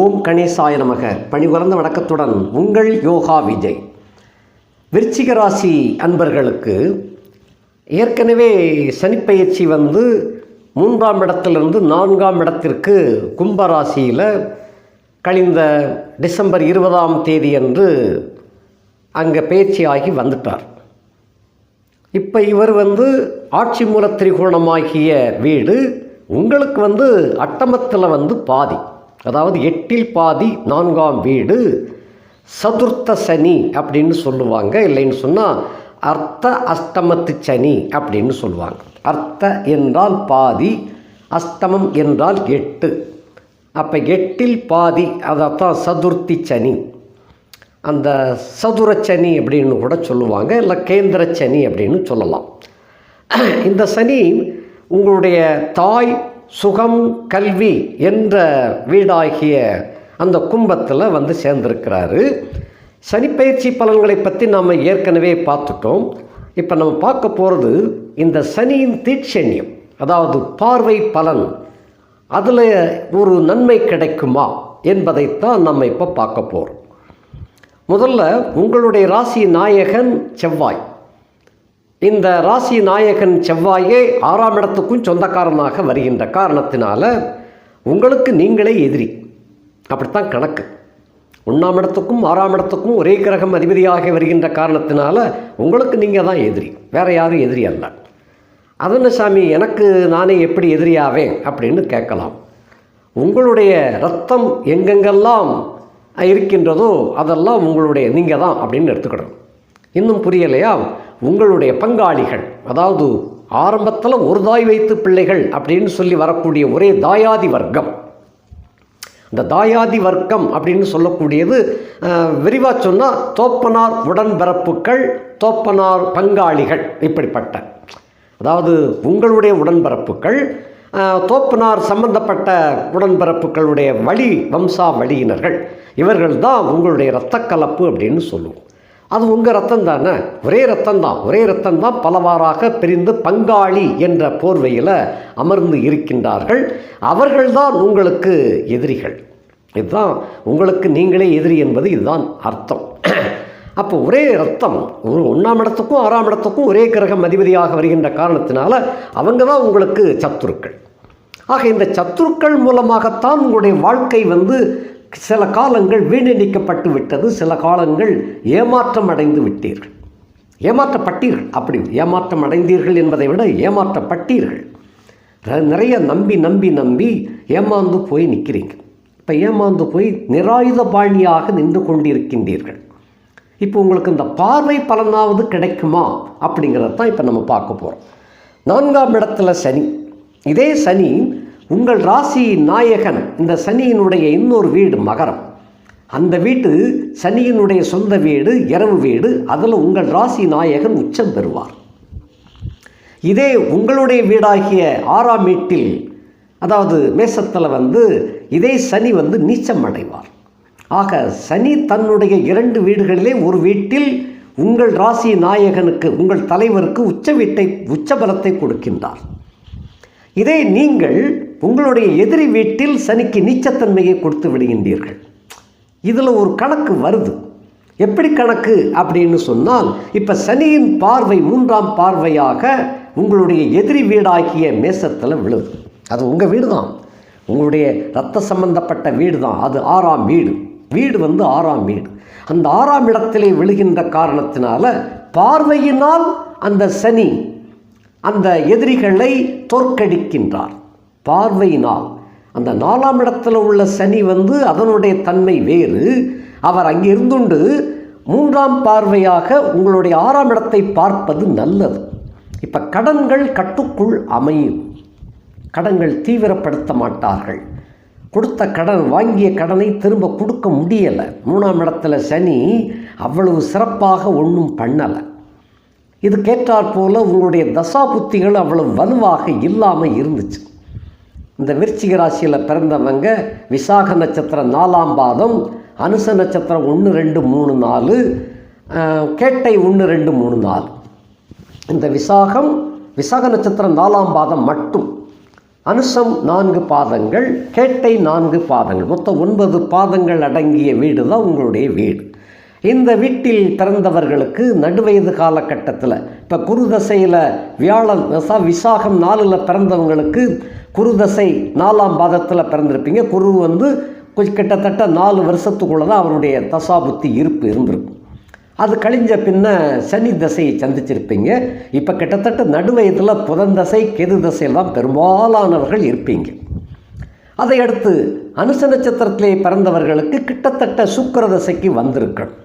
ஓம் கணேசாய நமக. பணிபுரந்த வணக்கத்துடன் உங்கள் யோகா விஜய். விருச்சிக ராசி அன்பர்களுக்கு ஏற்கனவே சனிப்பயிற்சி வந்து மூன்றாம் இடத்திலிருந்து நான்காம் இடத்திற்கு கும்பராசியில் கழிந்த டிசம்பர் இருபதாம் தேதி அன்று அங்கே பயிற்சியாகி வந்துட்டார். இப்போ இவர் வந்து ஆட்சி மூல திரிகோணமாகிய வீடு உங்களுக்கு வந்து அட்டமத்தில் வந்து பாதி. அதாவது எட்டில் பாதி நான்காம் வீடு சதுர்த்த சனி அப்படின்னு சொல்லுவாங்க. இல்லைன்னு சொன்னால் அர்த்த அஷ்டமத்து சனி அப்படின்னு சொல்லுவாங்க. அர்த்த என்றால் பாதி அஷ்டமம் என்றால் எட்டு. அப்போ எட்டில் பாதி அதைத்தான் சதுர்த்தி சனி. அந்த சதுரச்சனி அப்படின்னு கூட சொல்லுவாங்க இல்லை கேந்திர சனி அப்படின்னு சொல்லலாம். இந்த சனி உங்களுடைய தாய் சுகம் கல்வி என்ற வீடாகிய அந்த கும்பத்தில் வந்து சேர்ந்திருக்கிறாரு. சனிப்பயிற்சி பலன்களை பற்றி நாம் ஏற்கனவே பார்த்துட்டோம். இப்போ நம்ம பார்க்க போகிறது இந்த சனியின் தீட்சண்யம் அதாவது பார்வை பலன் அதில் ஒரு நன்மை கிடைக்குமா என்பதைத்தான் நம்ம இப்போ பார்க்க போகிறோம் முதல்ல உங்களுடைய ராசி நாயகன் செவ்வாய். இந்த ராசி நாயகன் செவ்வாயே ஆறாம் இடத்துக்கும் சொந்தக்காரனாக வருகின்ற காரணத்தினால உங்களுக்கு நீங்களே எதிரி. அப்படித்தான் கணக்கு. ஒன்றாம் இடத்துக்கும் ஆறாம் இடத்துக்கும் ஒரே கிரகம் அதிபதியாக வருகின்ற காரணத்தினால உங்களுக்கு நீங்கள் தான் எதிரி. வேற யாரும் எதிரி அல்ல. அதன சாமி எனக்கு நானே எப்படி எதிரியாவேன் அப்படின்னு கேட்கலாம். உங்களுடைய ரத்தம் எங்கெங்கெல்லாம் இருக்கின்றதோ அதெல்லாம் உங்களுடைய நீங்கள் தான் அப்படின்னு எடுத்துக்கிடணும். இன்னும் புரியலையா? உங்களுடைய பங்காளிகள் அதாவது ஆரம்பத்தில் ஒரு தாய் வைத்து பிள்ளைகள் அப்படின்னு சொல்லி வரக்கூடிய ஒரே தாயாதி வர்க்கம். இந்த தாயாதி வர்க்கம் அப்படின்னு சொல்லக்கூடியது விரிவாக சொன்னால் தோப்பனார் உடன்பிறப்புகள் தோப்பனார் பங்காளிகள் இப்படிப்பட்ட. அதாவது உங்களுடைய உடன்பிறப்புகள் தோப்பனார் சம்பந்தப்பட்ட உடன்பிறப்புகளுடைய வழி வம்சா வழியினர்கள் இவர்கள் தான் உங்களுடைய இரத்த கலப்பு அப்படின்னு சொல்லுவோம். அது உங்கள் ரத்தம் தானே ஒரே ரத்தம் தான் ஒரே ரத்தம் தான் பலவாறாக பிரிந்து பங்காளி என்ற போர்வையில் அமர்ந்து இருக்கின்றார்கள். அவர்கள்தான் உங்களுக்கு எதிரிகள். இதுதான் உங்களுக்கு நீங்களே எதிரி என்பது இதுதான் அர்த்தம். அப்போ ஒரே ரத்தம் ஒரு ஒன்றாம் இடத்துக்கும் ஆறாம் இடத்துக்கும் ஒரே கிரகம் அதிபதியாக வருகின்ற காரணத்தினால அவங்க தான் உங்களுக்கு சத்துருக்கள். ஆக இந்த சத்துருக்கள் மூலமாகத்தான் உங்களுடைய வாழ்க்கை வந்து சில காலங்கள் வீணடிக்கப்பட்டு விட்டது சில காலங்கள் ஏமாற்றம் அடைந்து விட்டீர்கள். ஏமாற்றப்பட்டீர்கள் அப்படி ஏமாற்றம் அடைந்தீர்கள் என்பதை விட ஏமாற்றப்பட்டீர்கள். நிறைய நம்பி நம்பி நம்பி ஏமாந்து போய் நிற்கிறீங்க இப்போ ஏமாந்து போய் நிராயுத பாணியாக நின்று கொண்டிருக்கின்றீர்கள். இப்போ உங்களுக்கு இந்த பார்வை பலனாவது கிடைக்குமா? அப்படிங்கிறத தான் இப்போ நம்ம பார்க்க போகிறோம் நான்காம் இடத்துல சனி. இதே சனி உங்கள் ராசி நாயகன் இந்த சனியினுடைய இன்னொரு வீடு மகரம். அந்த வீட்டு சனியினுடைய சொந்த வீடு இரவு வீடு அதில் உங்கள் ராசி நாயகன் உச்சம் பெறுவார். இதே உங்களுடைய வீடாகிய ஆறாம் வீட்டில் அதாவது மேசத்தில் வந்து இதே சனி வந்து நீச்சம் அடைவார். ஆக சனி தன்னுடைய இரண்டு வீடுகளிலே ஒரு வீட்டில் உங்கள் ராசி நாயகனுக்கு உங்கள் தலைவருக்கு உச்ச வீட்டை உச்சபலத்தை கொடுக்கின்றார். இதை நீங்கள் உங்களுடைய எதிரி வீட்டில் சனிக்கு நீச்சத்தன்மையை கொடுத்து விடுகின்றீர்கள். இதில் ஒரு கணக்கு வருது. எப்படி கணக்கு? அப்படின்னு சொன்னால் இப்போ சனியின் பார்வை மூன்றாம் பார்வையாக உங்களுடைய எதிரி வீடாகிய மேசத்தில் விழுது. அது உங்கள் வீடு தான் உங்களுடைய ரத்த சம்பந்தப்பட்ட வீடு தான் அது ஆறாம் வீடு. வீடு வந்து ஆறாம் வீடு. அந்த ஆறாம் இடத்திலே விழுகின்ற காரணத்தினால பார்வையினால் அந்த சனி அந்த எதிரிகளை தோற்கடிக்கின்றார். பார்வையினால் அந்த நாலாம் இடத்துல உள்ள சனி வந்து அதனுடைய தன்மை வேறு. அவர் அங்கே இருந்துண்டு மூன்றாம் பார்வையாக உங்களுடைய ஆறாம் இடத்தை பார்ப்பது நல்லது. இப்போ கடன்கள் கட்டுக்குள் அமையும். கடன்கள் தீவிரப்படுத்த மாட்டார்கள். கொடுத்த கடன் வாங்கிய கடனை திரும்ப கொடுக்க முடியலை. மூணாம் இடத்துல சனி அவ்வளவு சிறப்பாக ஒன்றும் பண்ணலை. இது கேட்டாற் உங்களுடைய தசா புத்திகள் அவ்வளவு வலுவாக இல்லாமல் இருந்துச்சு. இந்த விருச்சிக ராசியில் பிறந்தவங்க விசாக நட்சத்திரம் நாலாம் பாதம் அனுச நட்சத்திரம் ஒன்று ரெண்டு மூணு நாலு கேட்டை ஒன்று ரெண்டு மூணு நாலு. இந்த விசாகம் விசாக நட்சத்திரம் நாலாம் பாதம் மட்டும். அனுசம் நான்கு பாதங்கள் கேட்டை நான்கு பாதங்கள். மொத்தம் ஒன்பது பாதங்கள் அடங்கிய வீடு தான் உங்களுடைய வீடு. இந்த வீட்டில் பிறந்தவர்களுக்கு நடுவயது காலகட்டத்தில் இப்போ குருதசையில் வியாழன் விசாகம் நாலில் பிறந்தவங்களுக்கு குருதசை நாலாம் பாதத்தில் பிறந்திருப்பீங்க. குரு வந்து கிட்டத்தட்ட நாலு வருஷத்துக்குள்ளே தான் அவருடைய தசாபுத்தி இருப்பு இருந்திருக்கும். அது கழிஞ்ச பின்ன சனி தசையை சந்திச்சிருப்பீங்க. இப்போ கிட்டத்தட்ட நடுவயதில் புதன் தசை கெது தசையில் தான் பெரும்பாலானவர்கள் இருப்பீங்க. அதை அடுத்து அனுச நட்சத்திரத்திலே பிறந்தவர்களுக்கு கிட்டத்தட்ட சுக்கிர தசைக்கு வந்திருக்கணும்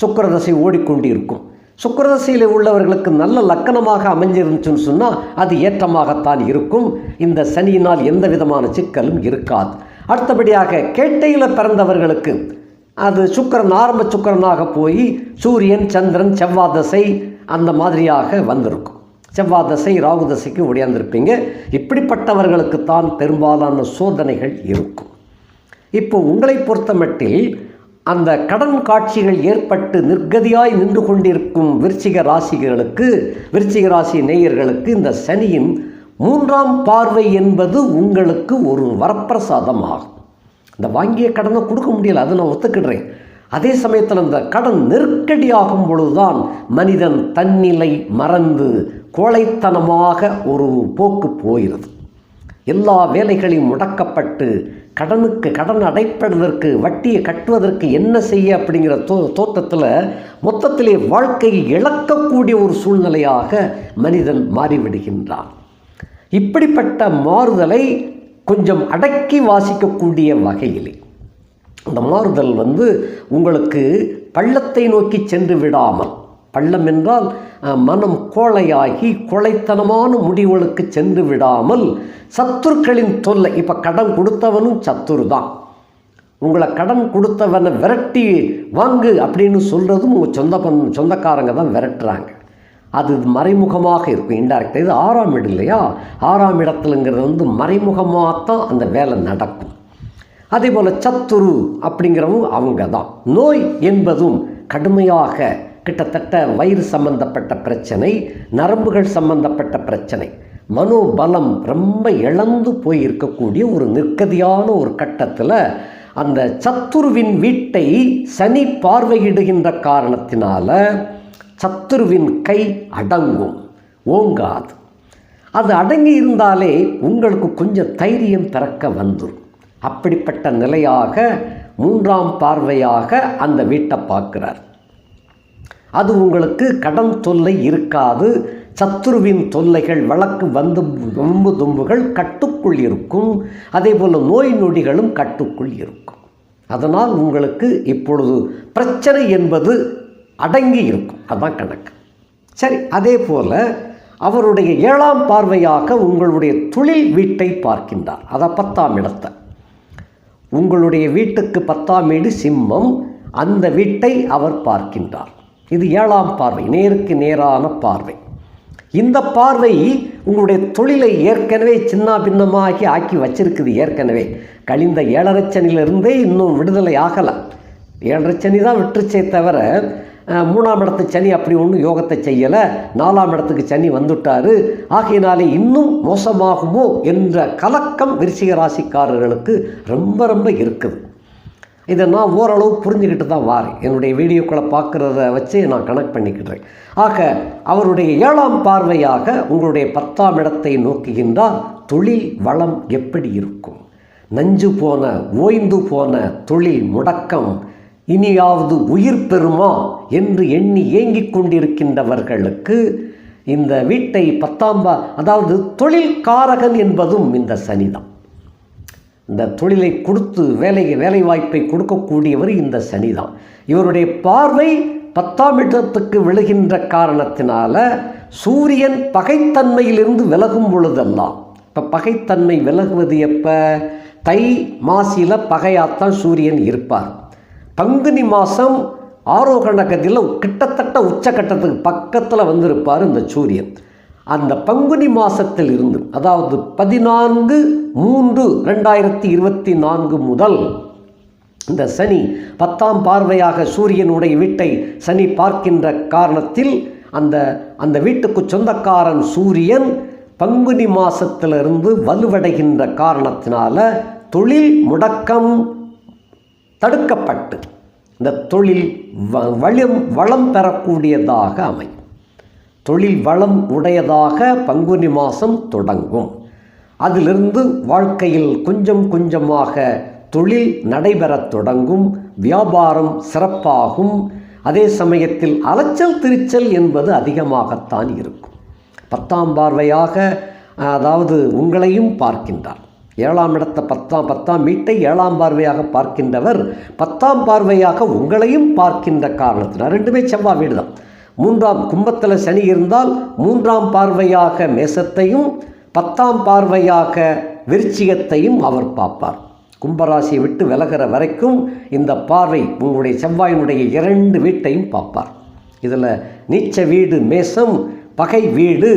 சுக்கரதசை ஓடிக்கொண்டிருக்கும். சுக்கரதசையில் உள்ளவர்களுக்கு நல்ல லக்கணமாக அமைஞ்சிருந்துச்சுன்னு சொன்னால் அது ஏற்றமாகத்தான் இருக்கும். இந்த சனியினால் எந்த விதமான சிக்கலும் இருக்காது. அடுத்தபடியாக கேட்டையில் பிறந்தவர்களுக்கு அது சுக்கிரன் ஆரம்ப சுக்கிரனாக போய் சூரியன் சந்திரன் செவ்வாதசை அந்த மாதிரியாக வந்திருக்கும். செவ்வாதசை ராகுதசைக்கு உடையாந்திருப்பீங்க இப்படிப்பட்டவர்களுக்கு தான் பெரும்பாலான சோதனைகள் இருக்கும். இப்போ உங்களை பொறுத்தமட்டில் அந்த கடன் காட்சிகள் ஏற்பட்டு நிர்கதியாய் நின்று கொண்டிருக்கும் விருச்சிக ராசிகளுக்கு விருச்சிக ராசி நேயர்களுக்கு இந்த சனியின் மூன்றாம் பார்வை என்பது உங்களுக்கு ஒரு வரப்பிரசாதம் ஆகும் இந்த வாங்கிய கடனை கொடுக்க முடியல அதை நான் ஒத்துக்கிடுறேன். அதே சமயத்தில் இந்த கடன் நெருக்கடியாகும் பொழுதுதான் மனிதன் தன்னிலை மறந்து கோழைத்தனமாக ஒரு போக்கு போகிறது. எல்லா வேலைகளையும் முடக்கப்பட்டு கடனுக்கு கடன் அடைப்பதற்கு வட்டியை கட்டுவதற்கு என்ன செய்ய அப்படிங்கிற தோ தோற்றத்தில் மொத்தத்திலே வாழ்க்கையை இழக்கக்கூடிய ஒரு சூழ்நிலையாக மனிதன் மாறிவிடுகின்றான். இப்படிப்பட்ட மாறுதலை கொஞ்சம் அடக்கி வாசிக்கக்கூடிய வகையிலே. அந்த மாறுதல் வந்து உங்களுக்கு பள்ளத்தை நோக்கி சென்று விடாமல் பள்ளம் என்றால் மனம் கோழையாகி கொலைத்தனமான முடிவுகளுக்கு சென்று விடாமல் சத்துருக்களின் தொல்லை இப்போ கடன் கொடுத்தவனும் சத்துரு தான் உங்களை கடன் கொடுத்தவனை விரட்டி வாங்கு அப்படின்னு சொல்கிறதும் உங்கள் சொந்த பந் சொந்தக்காரங்க தான் விரட்டுறாங்க. அது மறைமுகமாக இருக்கும். இன்டைரக்டாக இது ஆறாம் இடம் இல்லையா? ஆறாம் இடத்துலங்கிறது வந்து மறைமுகமாக தான் அந்த வேலை நடக்கும். அதே போல் சத்துரு அப்படிங்கிறவங்க அவங்க தான் நோய் என்பதும் கடுமையாக கிட்டத்தட்ட வயிறு சம்பந்தப்பட்ட பிரச்சனை நரம்புகள் சம்பந்தப்பட்ட பிரச்சனை. மனோபலம் ரொம்ப இழந்து போய் இருக்கக்கூடிய ஒரு நிற்கதியான ஒரு கட்டத்தில் அந்த சத்துருவின் வீட்டை சனி பார்வையிடுகின்ற காரணத்தினால சத்துருவின் கை அடங்கும். ஓங்காது. அது அடங்கி இருந்தாலே உங்களுக்கு கொஞ்சம் தைரியம் பிறக்க வந்துடும் அப்படிப்பட்ட நிலையாக மூன்றாம் பார்வையாக அந்த வீட்டை பார்க்கிறார். அது உங்களுக்கு கடன் தொல்லை இருக்காது. சத்துருவின் தொல்லைகள் வழக்கு வந்து நொம்பு தும்புகள் கட்டுக்குள் இருக்கும். அதே போல் நோய் நொடிகளும் கட்டுக்குள் இருக்கும். அதனால் உங்களுக்கு இப்பொழுது பிரச்சனை என்பது அடங்கி இருக்கும். அதான் கணக்கு. சரி அதே போல் அவருடைய ஏழாம் பார்வையாக உங்களுடைய தொழில் வீட்டை பார்க்கின்றார். அதை பத்தாம் இடத்தை. உங்களுடைய வீட்டுக்கு பத்தாம் வீடு சிம்மம். அந்த வீட்டை அவர் பார்க்கின்றார். இது ஏழாம் பார்வை நேருக்கு நேரான பார்வை. இந்த பார்வை உங்களுடைய தொழிலை ஏற்கனவே சின்ன பின்னமாகி ஆக்கி வச்சிருக்குது ஏற்கனவே. கழிந்த ஏழரை சனியிலிருந்தே இன்னும் விடுதலை ஆகலை. ஏழரை சனி தான் விட்டுருச்சே தவிர மூணாம் இடத்து சனி அப்படி ஒன்றும் யோகத்தை செய்யலை. நாலாம் இடத்துக்கு சனி வந்துட்டார். ஆகையினாலே இன்னும் மோசமாகுமோ என்ற கலக்கம் விருச்சிக ராசிக்காரர்களுக்கு ரொம்ப ரொம்ப இருக்குது. இதை நான் ஓரளவு புரிஞ்சுக்கிட்டு தான் வாரேன். என்னுடைய வீடியோக்களை பார்க்குறத வச்சு நான் கனெக்ட் பண்ணிக்கிட்டேன் ஆக அவருடைய ஏழாம் பார்வையாக உங்களுடைய பத்தாம் இடத்தை நோக்குகின்றால் தொழில் வளம் எப்படி இருக்கும்? நஞ்சு போன ஓய்ந்து போன தொழில் முடக்கம் இனியாவது உயிர் பெறுமா என்று எண்ணி ஏங்கிக் கொண்டிருக்கின்றவர்களுக்கு இந்த வீட்டை பத்தாம் அதாவது தொழில் காரகன் என்பதும் இந்த சனிதான். இந்த தொழிலை கொடுத்து வேலை வேலை வாய்ப்பை கொடுக்கக்கூடியவர் இந்த சனிதான். இவருடைய பார்வை பத்தாம் இடத்துக்கு விழுகின்ற காரணத்தினால சூரியன் பகைத்தன்மையிலிருந்து விலகும் பொழுதெல்லாம் இப்போ பகைத்தன்மை விலகுவது எப்போ? தை மாசியில் பகையாத்தான் சூரியன் இருப்பார். பங்குனி மாதம் ஆரோகண கதியில் கிட்டத்தட்ட உச்சக்கட்டத்துக்கு பக்கத்தில் வந்திருப்பார் இந்த சூரியன். அந்த பங்குனி மாசத்தில் இருந்து அதாவது பதினான்கு மூன்று ரெண்டாயிரத்தி இருபத்தி நான்கு முதல் இந்த சனி பத்தாம் பார்வையாக சூரியனுடைய வீட்டை சனி பார்க்கின்ற காரணத்தில் அந்த அந்த வீட்டுக்கு சொந்தக்காரன் சூரியன் பங்குனி மாதத்திலிருந்து வலுவடைகின்ற காரணத்தினால தொழில் முடக்கம் தடுக்கப்பட்டு இந்த தொழில் வ வளம் வளம் பெறக்கூடியதாக அமையும். தொழில் வளம் உடையதாக பங்குனி மாதம் தொடங்கும். அதிலிருந்து வாழ்க்கையில் கொஞ்சம் கொஞ்சமாக தொழில் நடைபெறத் தொடங்கும். வியாபாரம் சிறப்பாகும். அதே சமயத்தில் அலைச்சல் திருச்சல் என்பது அதிகமாகத்தான் இருக்கும். பத்தாம் பார்வையாக அதாவது உங்களையும் பார்க்கின்றார். ஏழாம் இடத்த பத்தாம் பத்தாம் வீட்டை ஏழாம் பார்வையாக பார்க்கின்றவர் பத்தாம் பார்வையாக உங்களையும் பார்க்கின்ற காரணத்தினால் ரெண்டுமே செவ்வாய் வீடு தான் மூன்றாம் கும்பத்தில் சனி இருந்தால் மூன்றாம் பார்வையாக மேசத்தையும் பத்தாம் பார்வையாக விருச்சிகத்தையும் அவர் பார்ப்பார். கும்பராசியை விட்டு விலகிற வரைக்கும் இந்த பார்வை உங்களுடைய செவ்வாயினுடைய இரண்டு வீட்டையும் பார்ப்பார். இதில் நீச்ச வீடு மேசம் பகை வீடு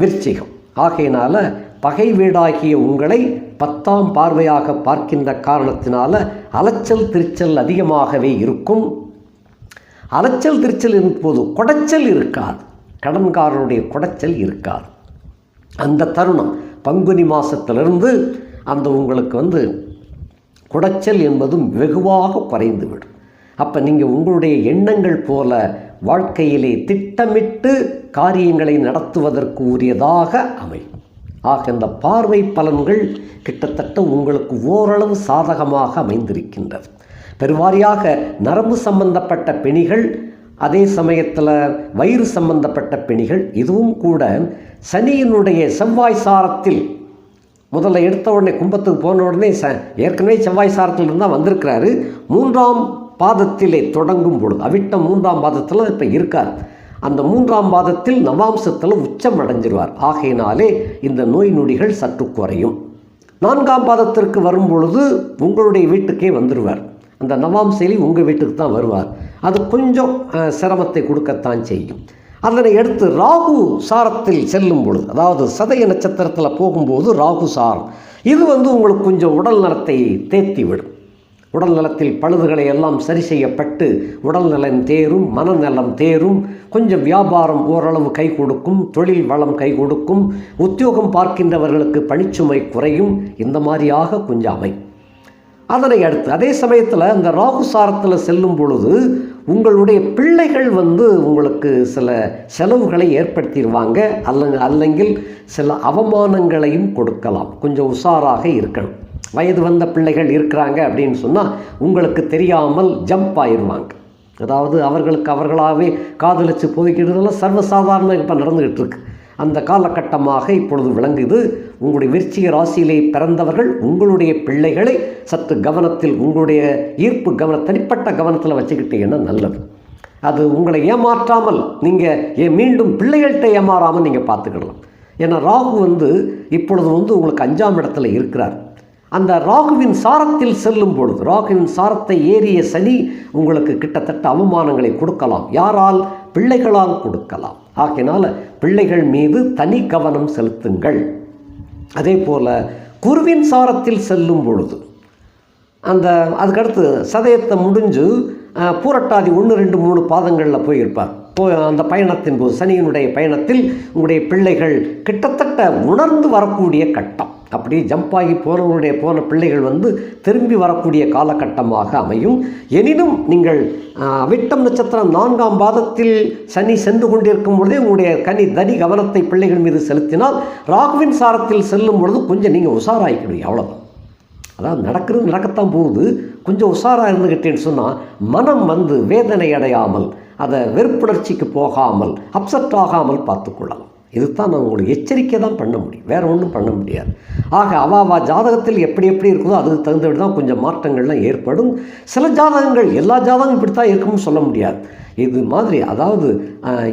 விருச்சிகம். ஆகையினால் பகை வீடாகிய உங்களை பத்தாம் பார்வையாக பார்க்கின்ற காரணத்தினால அலைச்சல் திருச்சல் அதிகமாகவே இருக்கும். அலைச்சல் திருச்சல் போது குடைச்சல் இருக்காது. கடன்காரனுடைய குடைச்சல் இருக்காது. அந்த தருணம் பங்குனி மாதத்திலிருந்து அந்த உங்களுக்கு வந்து குடைச்சல் என்பதும் வெகுவாக குறைந்துவிடும். அப்போ நீங்கள் உங்களுடைய எண்ணங்கள் போல வாழ்க்கையிலே திட்டமிட்டு காரியங்களை நடத்துவதற்கு உரியதாக அமையும். ஆக இந்த பார்வை பலன்கள் கிட்டத்தட்ட உங்களுக்கு ஓரளவு சாதகமாக அமைந்திருக்கின்றது பெருவாரியாக நரம்பு சம்பந்தப்பட்ட பெணிகள் அதே சமயத்தில் வயிறு சம்பந்தப்பட்ட பெணிகள் இதுவும் கூட சனியினுடைய செவ்வாய் சாரத்தில் முதல்ல எடுத்த உடனே கும்பத்துக்கு போன உடனே ச ஏற்கனவே செவ்வாய் சாரத்தில் இருந்தால் வந்திருக்கிறாரு. மூன்றாம் பாதத்திலே தொடங்கும் பொழுது அவிட்ட மூன்றாம் பாதத்தில் இப்போ இருக்கார். அந்த மூன்றாம் பாதத்தில் நவாம்சத்தில் உச்சம் அடைஞ்சிருவார். ஆகையினாலே இந்த நோய் நொடிகள் சற்று குறையும். நான்காம் பாதத்திற்கு வரும் பொழுது உங்களுடைய வீட்டுக்கே வந்துடுவார் அந்த நவாம் செயலி உங்கள் வீட்டுக்கு தான் வருவார். அது கொஞ்சம் சிரமத்தை கொடுக்கத்தான் செய்யும். அதனை எடுத்து ராகு சாரத்தில் செல்லும் பொழுது அதாவது சதய நட்சத்திரத்தில் போகும்போது ராகு சாரம் இது வந்து உங்களுக்கு கொஞ்சம் உடல் நலத்தை தேத்தி விடும் உடல் நலத்தில் பழுதுகளை எல்லாம் சரி செய்யப்பட்டு உடல் நலம் தேரும் மனநலம் தேரும் கொஞ்சம் வியாபாரம் ஓரளவு கை கொடுக்கும் தொழில் வளம் கை கொடுக்கும் உத்தியோகம் பார்க்கின்றவர்களுக்கு பணிச்சுமை குறையும் இந்த மாதிரியாக கொஞ்சம் அமையும். அதனை அடுத்து அதே சமயத்தில் அந்த ராகு சாரத்தில் செல்லும் பொழுது உங்களுடைய பிள்ளைகள் வந்து உங்களுக்கு சில செலவுகளை ஏற்படுத்திடுவாங்க. அல்ல அல்லங்கில் சில அவமானங்களையும் கொடுக்கலாம். கொஞ்சம் உஷாராக இருக்கணும். வயது வந்த பிள்ளைகள் இருக்கிறாங்க அப்படின்னு சொன்னால் உங்களுக்கு தெரியாமல் ஜம்ப் ஆயிடுவாங்க. அதாவது அவர்களுக்கு அவர்களாகவே காதலிச்சு போய்க்கிறதெல்லாம் சர்வசாதாரண இப்போ நடந்துக்கிட்டு இருக்கு. அந்த காலகட்டமாக இப்பொழுது விளங்குது. உங்களுடைய விருச்சிக ராசியிலே பிறந்தவர்கள் உங்களுடைய பிள்ளைகளை சற்று கவனத்தில் உங்களுடைய ஈர்ப்பு கவன தனிப்பட்ட கவனத்தில் வச்சுக்கிட்டீங்கன்னா நல்லது. அது உங்களை ஏமாற்றாமல் நீங்கள் மீண்டும் பிள்ளைகள்கிட்ட ஏமாறாமல் நீங்கள் பார்த்துக்கிடலாம் ஏன்னா ராகு வந்து இப்பொழுது வந்து உங்களுக்கு அஞ்சாம் இடத்துல இருக்கிறார். அந்த ராகுவின் சாரத்தில் செல்லும் பொழுது ராகுவின் சாரத்தை ஏறிய சனி உங்களுக்கு கிட்டத்தட்ட அவமானங்களை கொடுக்கலாம். யாரால்? பிள்ளைகளால் கொடுக்கலாம். ஆகையினால பிள்ளைகள் மீது தனி கவனம் செலுத்துங்கள். அதே போல் குருவின் சாரத்தில் செல்லும் பொழுது அந்த அதுக்கடுத்து சதயத்தை முடிஞ்சு பூரட்டாதி ஒன்று ரெண்டு மூணு பாதங்களில் போயிருப்பார். போ அந்த பயணத்தின் போது சனியினுடைய பயணத்தில் உங்களுடைய பிள்ளைகள் கிட்டத்தட்ட உணர்ந்து வரக்கூடிய கட்டம். அப்படியே ஜம்ப் ஆகி போனவங்களுடைய போன பிள்ளைகள் வந்து திரும்பி வரக்கூடிய காலகட்டமாக அமையும். எனினும் நீங்கள் விட்டம் அவிட்டம் நட்சத்திரம் நான்காம் பாதத்தில் சனி சென்று கொண்டிருக்கும் பொழுதே உங்களுடைய கனி தனி கவனத்தை பிள்ளைகள் மீது செலுத்தினால் ராகுவின் சாரத்தில் செல்லும் பொழுது கொஞ்சம் நீங்கள் உஷாராயிக்கணும் அவ்வளோதான் அதாவது நடக்கிறது நடக்கத்தான் போகுது. கொஞ்சம் உஷாராக இருந்துக்கிட்டேன்னு சொன்னால் மனம் வந்து வேதனை அடையாமல் அதை வெறுப்புணர்ச்சிக்கு போகாமல் அப்செட் ஆகாமல் பார்த்துக்கொள்ளலாம் இதுதான் நான் உங்களுக்கு எச்சரிக்கை தான் பண்ண முடியும். வேறு ஒன்றும் பண்ண முடியாது. ஆக அவாவா ஜாதகத்தில் எப்படி எப்படி இருக்குதோ அதுக்கு தகுந்தபடி தான் கொஞ்சம் மாற்றங்கள்லாம் ஏற்படும். சில ஜாதகங்கள் எல்லா ஜாதகம் இப்படி தான் இருக்கும்னு சொல்ல முடியாது. இது மாதிரி அதாவது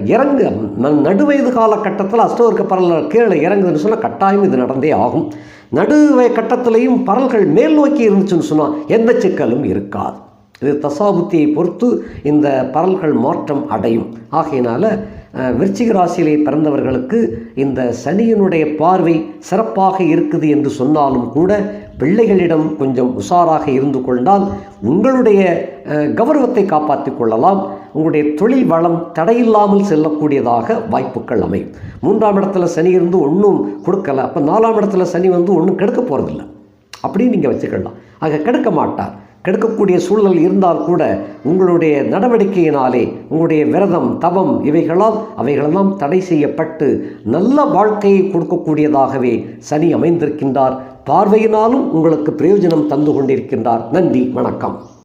இறங்கு ந- நடுவயது காலகட்டத்தில் அஷ்டவர்க்க பரல் கீழே இறங்குதுன்னு சொன்னால் கட்டாயம் இது நடந்தே ஆகும். நடுவய கட்டத்திலையும் பரல்கள் மேல் நோக்கி இருந்துச்சுன்னு சொன்னால் எந்த சிக்கலும் இருக்காது. இது தசாபுத்தியை பொறுத்து இந்த பரல்கள் மாற்றம் அடையும். ஆகையினால் விருச்சிக ராசியிலே பிறந்தவர்களுக்கு இந்த சனியினுடைய பார்வை சிறப்பாக இருக்குது என்று சொன்னாலும் கூட பிள்ளைகளிடம் கொஞ்சம் உஷாராக இருந்து கொண்டால் உங்களுடைய கௌரவத்தை காப்பாற்றிக் கொள்ளலாம். உங்களுடைய தொழில் வளம் தடையில்லாமல் செல்லக்கூடியதாக வாய்ப்புகள் அமையும். மூன்றாம் இடத்துல சனி இருந்து ஒன்றும் கொடுக்கல. அப்போ நாலாம் இடத்துல சனி வந்து ஒன்றும் கெடுக்க போகிறதில்ல அப்படின்னு நீங்கள் வச்சுக்கலாம். ஆக கெடுக்க மாட்டார். கெடுக்கக்கூடிய சூழல் இருந்தால் கூட உங்களுடைய நடவடிக்கையினாலே உங்களுடைய விரதம் தவம் இவைகளால் அவைகளெல்லாம் தடை செய்யப்பட்டு நல்ல வாழ்க்கையை கொடுக்கக்கூடியதாகவே சனி அமைந்திருக்கின்றார். பார்வையினாலும் உங்களுக்கு பிரயோஜனம் தந்து கொண்டிருக்கின்றார். நன்றி வணக்கம்.